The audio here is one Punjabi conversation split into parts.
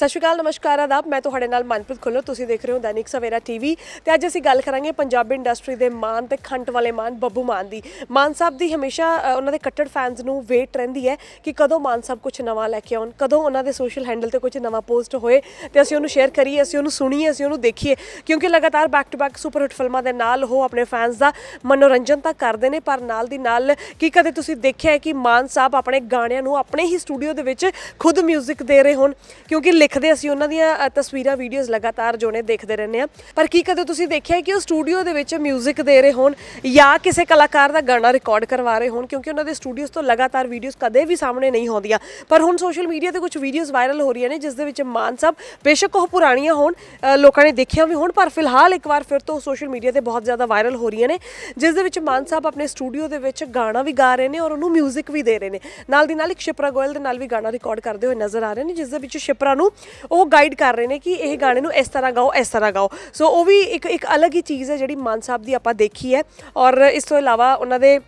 ਸਤਿ ਸ਼੍ਰੀ ਅਕਾਲ, ਨਮਸਕਾਰ, ਆਦਾਬ। ਮੈਂ ਤੁਹਾਡੇ ਨਾਲ ਮਨਪ੍ਰੀਤ ਖੁੱਲਰ ਤੁਸੀਂ ਦੇਖ ਰਹੇ ਹੋ ਦੈਨਿਕ ਸਵੇਰਾ ਟੀਵੀ ਤੇ ਅੱਜ ਅਸੀਂ ਗੱਲ ਕਰਾਂਗੇ ਪੰਜਾਬੀ ਇੰਡਸਟਰੀ ਦੇ ਮਾਨ ਤੇ ਖੰਟ ਵਾਲੇ ਮਾਨ ਬੱਬੂ ਮਾਨ ਦੀ। ਮਾਨ ਸਾਹਿਬ ਦੀ ਹਮੇਸ਼ਾ ਉਹਨਾਂ ਦੇ ਕੱਟੜ ਫੈਨਸ ਨੂੰ ਵੇਟ ਰਹਿੰਦੀ ਹੈ ਕਿ ਕਦੋਂ ਮਾਨ ਸਾਹਿਬ ਕੁਝ ਨਵਾਂ ਲੈ ਕੇ ਆਉਣ, ਕਦੋਂ ਉਹਨਾਂ ਦੇ ਸੋਸ਼ਲ ਹੈਂਡਲ ਤੇ ਕੁਝ ਨਵਾਂ ਪੋਸਟ ਹੋਏ ਤੇ ਅਸੀਂ ਉਹਨੂੰ ਸ਼ੇਅਰ ਕਰੀਏ, ਅਸੀਂ ਉਹਨੂੰ ਸੁਣੀਏ, ਅਸੀਂ ਉਹਨੂੰ ਦੇਖੀਏ। ਕਿਉਂਕਿ ਲਗਾਤਾਰ back to back super hit ਫਿਲਮਾਂ ਦੇ ਨਾਲ ਉਹ ਆਪਣੇ ਫੈਨਸ ਦਾ ਮਨੋਰੰਜਨ ਤਾਂ ਕਰਦੇ ਨੇ, ਪਰ ਨਾਲ ਦੀ ਨਾਲ ਕੀ ਕਦੇ ਤੁਸੀਂ ਦੇਖਿਆ ਹੈ ਕਿ ਮਾਨ ਸਾਹਿਬ ਆਪਣੇ ਗਾਣਿਆਂ ਨੂੰ ਆਪਣੇ ਹੀ ਸਟੂਡੀਓ ਦੇ ਵਿੱਚ ਖੁਦ 뮤직 ਦੇ ਰਹੇ ਹੋਣ? ਕਿਉਂਕਿ ਦੇਖਦੇ ਅਸੀਂ ਉਹਨਾਂ ਦੀਆਂ ਤਸਵੀਰਾਂ ਵੀਡੀਓਜ਼ ਲਗਾਤਾਰ ਜੋ ਨੇ ਦੇਖਦੇ ਰਹਿੰਦੇ ਆ ਪਰ ਕੀ ਕਦੇ ਤੁਸੀਂ ਦੇਖਿਆ ਕਿ ਉਹ ਸਟੂਡੀਓ ਦੇ ਵਿੱਚ ਮਿਊਜ਼ਿਕ ਦੇ ਰਹੇ ਹੋਣ ਜਾਂ ਕਿਸੇ ਕਲਾਕਾਰ ਦਾ ਗਾਣਾ ਰਿਕਾਰਡ ਕਰਵਾ ਰਹੇ ਹੋਣ? ਕਿਉਂਕਿ ਉਹਨਾਂ ਦੇ ਸਟੂਡੀਓਜ਼ ਤੋਂ ਲਗਾਤਾਰ ਵੀਡੀਓਜ਼ ਕਦੇ ਵੀ ਸਾਹਮਣੇ ਨਹੀਂ ਆਉਂਦੀਆਂ। ਪਰ ਹੁਣ ਸੋਸ਼ਲ ਮੀਡੀਆ ਤੇ ਕੁਝ ਵੀਡੀਓਜ਼ ਵਾਇਰਲ ਹੋ ਰਹੀਆਂ ਨੇ, ਜਿਸ ਦੇ ਵਿੱਚ ਮਾਨ ਸਾਹਿਬ ਬੇਸ਼ੱਕ ਉਹ ਪੁਰਾਣੀਆਂ ਹੋਣ ਲੋਕਾਂ ਨੇ ਦੇਖੀਆਂ ਵੀ ਹੋਣ, ਪਰ ਫਿਲਹਾਲ ਇੱਕ ਵਾਰ ਫਿਰ ਤੋਂ ਸੋਸ਼ਲ ਮੀਡੀਆ ਤੇ ਬਹੁਤ ਜ਼ਿਆਦਾ ਵਾਇਰਲ ਹੋ ਰਹੀਆਂ ਨੇ, ਜਿਸ ਦੇ ਵਿੱਚ ਮਾਨ ਸਾਹਿਬ ਆਪਣੇ ਸਟੂਡੀਓ ਦੇ ਵਿੱਚ ਗਾਣਾ ਵੀ ਗਾ ਰਹੇ ਨੇ ਔਰ ਉਹਨੂੰ ਮਿਊਜ਼ਿਕ ਵੀ ਦੇ ਰਹੇ ਨੇ। ਨਾਲ ਦੀ ਨਾਲ ਇੱਕ ਸ਼ਿਪਰਾ ਗੋਇਲ ਦੇ ਨਾਲ ਵੀ ਗਾਣਾ ਰਿਕਾਰਡ ਕਰਦੇ ਹੋਏ ਨਜ਼ਰ ਆ ਰਹੇ ਨੇ, ਜਿਸ ਦੇ ਵਿੱਚ ਸ਼ਿਪਰਾ ਨੂੰ ਉਹ ਗਾਈਡ ਕਰ ਰਹੇ ਨੇ ਕਿ ਇਹ ਗਾਣੇ ਨੂੰ ਇਸ ਤਰ੍ਹਾਂ ਗਾਓ, ਇਸ ਤਰ੍ਹਾਂ ਗਾਓ। ਸੋ ਉਹ ਵੀ ਇੱਕ ਇੱਕ ਅਲੱਗ ਹੀ ਚੀਜ਼ ਹੈ ਜਿਹੜੀ ਮਾਨ ਸਾਹਿਬ ਦੀ ਆਪਾਂ ਦੇਖੀ ਹੈ। ਔਰ ਇਸ ਤੋਂ ਇਲਾਵਾ ਉਹਨਾਂ ਦੇ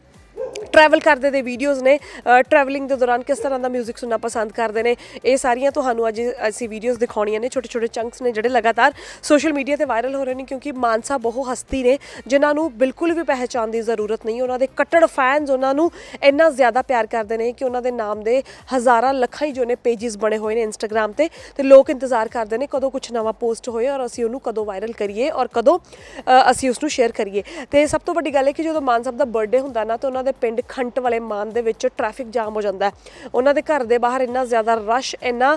ਟਰੈਵਲ ਕਰਦੇ ਦੇ ਵੀਡੀਓਜ਼ ਨੇ ਟਰੈਵਲਿੰਗ ਦੇ ਦੌਰਾਨ ਕਿਸ ਤਰ੍ਹਾਂ ਦਾ 뮤직 ਸੁਣਨਾ ਪਸੰਦ ਕਰਦੇ ਨੇ, ਇਹ ਸਾਰੀਆਂ ਤੁਹਾਨੂੰ ਅੱਜ ਅਸੀਂ ਵੀਡੀਓਜ਼ ਦਿਖਾਉਣੀਆਂ ਨੇ, ਛੋਟੇ ਛੋਟੇ ਚੰਕਸ ਨੇ ਜਿਹੜੇ ਲਗਾਤਾਰ ਸੋਸ਼ਲ ਮੀਡੀਆ ਤੇ ਵਾਇਰਲ ਹੋ ਰਹੇ ਨੇ ਕਿਉਂਕਿ ਮਾਨਸਾ ਬਹੁਤ ਹਸਤੀ ਨੇ, ਜਿਨ੍ਹਾਂ ਨੂੰ ਬਿਲਕੁਲ ਵੀ ਪਹਿਚਾਣ ਦੀ ਜ਼ਰੂਰਤ ਨਹੀਂ, ਉਹਨਾਂ ਦੇ ਕੱਟੜ ਫੈਨਸ ਉਹਨਾਂ ਨੂੰ ਇੰਨਾ ਜ਼ਿਆਦਾ ਪਿਆਰ ਕਰਦੇ ਨੇ ਕਿ ਉਹਨਾਂ ਦੇ ਨਾਮ ਦੇ ਹਜ਼ਾਰਾਂ ਲੱਖਾਂ ਹੀ ਜੋ ਨੇ ਪੇजेस ਬਣੇ ਹੋਏ ਨੇ ਇੰਸਟਾਗ੍ਰam ਤੇ ਤੇ ਲੋਕ ਇੰਤਜ਼ਾਰ ਕਰਦੇ ਨੇ ਕਦੋਂ ਕੁਝ ਨਵਾਂ ਪੋਸਟ ਹੋਏ ਔਰ ਅਸੀਂ ਉਹਨੂੰ ਕਦੋਂ ਵਾਇਰਲ ਕਰੀਏ ਔਰ ਕਦੋਂ ਅਸੀਂ ਉਸ ਨੂੰ ਸ਼ੇਅਰ ਕਰੀਏ। ਤੇ ਸਭ ਤੋਂ ਵੱਡੀ ਗੱਲ ਹੈ ਕਿ ਜਦੋਂ ਮਾਨ ਸਾਹਿਬ ਦਾ ਬਰਥਡੇ ਹੁੰਦਾ ਨਾ, ਤਾਂ ਉਹਨਾਂ ਦੇ ਪਿੰਡ ਖੰਟ ਵਾਲੇ ਮਾਨ ਦੇ ਵਿੱਚ ਟ੍ਰੈਫਿਕ ਜਾਮ ਹੋ ਜਾਂਦਾ ਹੈ। ਉਹਨਾਂ ਦੇ ਘਰ ਦੇ ਬਾਹਰ ਇੰਨਾ ਜ਼ਿਆਦਾ ਰਸ਼, ਇੰਨਾ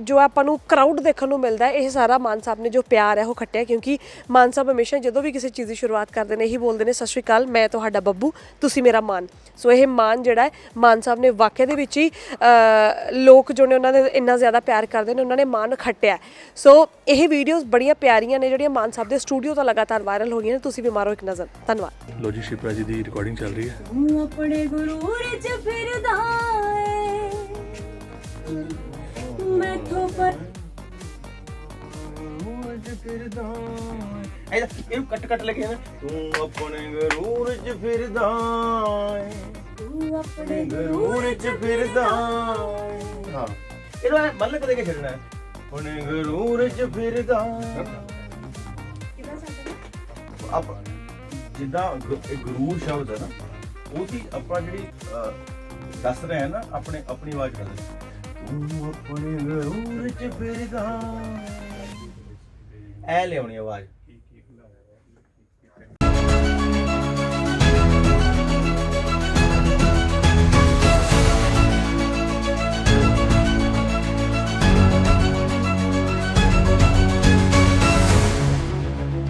ਜੋ ਆਪਾਂ ਨੂੰ ਕਰਾਊਡ ਦੇਖਣ ਨੂੰ ਮਿਲਦਾ ਹੈ, ਇਹ ਸਾਰਾ ਮਾਨ ਸਾਹਿਬ ਨੇ ਜੋ ਪਿਆਰ ਹੈ ਉਹ ਖੱਟਿਆ ਕਿਉਂਕਿ ਮਾਨ ਸਾਹਿਬ ਹਮੇਸ਼ਾ ਜਦੋਂ ਵੀ ਕਿਸੇ ਚੀਜ਼ ਦੀ ਸ਼ੁਰੂਆਤ ਕਰਦੇ ਨੇ, ਇਹੀ ਬੋਲਦੇ ਨੇ, ਸਤਿ ਸ਼੍ਰੀ ਅਕਾਲ, ਮੈਂ ਤੁਹਾਡਾ ਬੱਬੂ, ਤੁਸੀਂ ਮੇਰਾ ਮਾਨ। ਸੋ ਇਹ ਮਾਨ ਜਿਹੜਾ ਹੈ, ਮਾਨ ਸਾਹਿਬ ਨੇ ਵਾਕਿਆ ਦੇ ਵਿੱਚ ਹੀ ਲੋਕ ਜੋ ਨੇ ਉਹਨਾਂ ਦੇ ਇੰਨਾ ਜ਼ਿਆਦਾ ਪਿਆਰ ਕਰਦੇ ਨੇ, ਉਹਨਾਂ ਨੇ ਮਾਨ ਖੱਟਿਆ ਸੋ ਇਹ ਵੀਡੀਓਜ਼ ਬੜੀਆਂ ਪਿਆਰੀਆਂ ਨੇ ਜਿਹੜੀਆਂ ਮਾਨ ਸਾਹਿਬ ਦੇ ਸਟੂਡੀਓ ਤੋਂ ਲਗਾਤਾਰ ਵਾਇਰਲ ਹੋ ਗਈਆਂ ਨੇ, ਤੁਸੀਂ ਵੀ ਮਾਰੋ ਇੱਕ ਨਜ਼ਰ। ਧੰਨਵਾਦ। ਲੋ ਜੀ ਸ਼ਿਪਰਾ ਜੀ ਦੀ ਰਿਕਾਰਡਿੰਗ ਚੱਲ ਰਹੀ ਹੈ ਤੂੰ ਆਪਣੇ ਗੁਰੂਰ ਚ ਫਿਰਦਾ ਏ। ਮੈਥੋਂ ਪਰ ਇਹਦਾ ਇਹਨੂੰ ਕੱਟ ਕੱਟ ਲੈ ਕੇ ਨਾ ਤੂੰ ਆਪਣੇ ਗਰੂਰ ਚ ਫਿਰਦਾ ਏ। ਤੂੰ ਆਪਣੇ ਗਰੂਰ ਚ ਫਿਰਦਾ ਏ। ਹਾਂ। ਇਹਨੂੰ ਮੱਲ ਕਦੇ ਕੇ ਛੱਡਣਾ ਹੈ। ਆਪਣੇ ਗਰੂਰ ਚ ਫਿਰਦਾ ਆਪ ਜਿੱਦਾਂ ਗ- ਇਹ ਗਰੂਰ ਸ਼ਬਦ ਹੈ ਨਾ ਉਹਦੀ ਆਪਾਂ ਜਿਹੜੀ ਅਹ, ਦੱਸ ਰਹੇ ਆ ਨਾ ਆਪਣੇ ਆਪਣੀ ਆਵਾਜ਼ ਕਰਦੇ ਤੂੰ ਆਪਣੇ ਗਰੂਰ ਚ ਫਿਰਦਾ ਐ ਲਿਆਉਣੀ ਆਵਾਜ਼।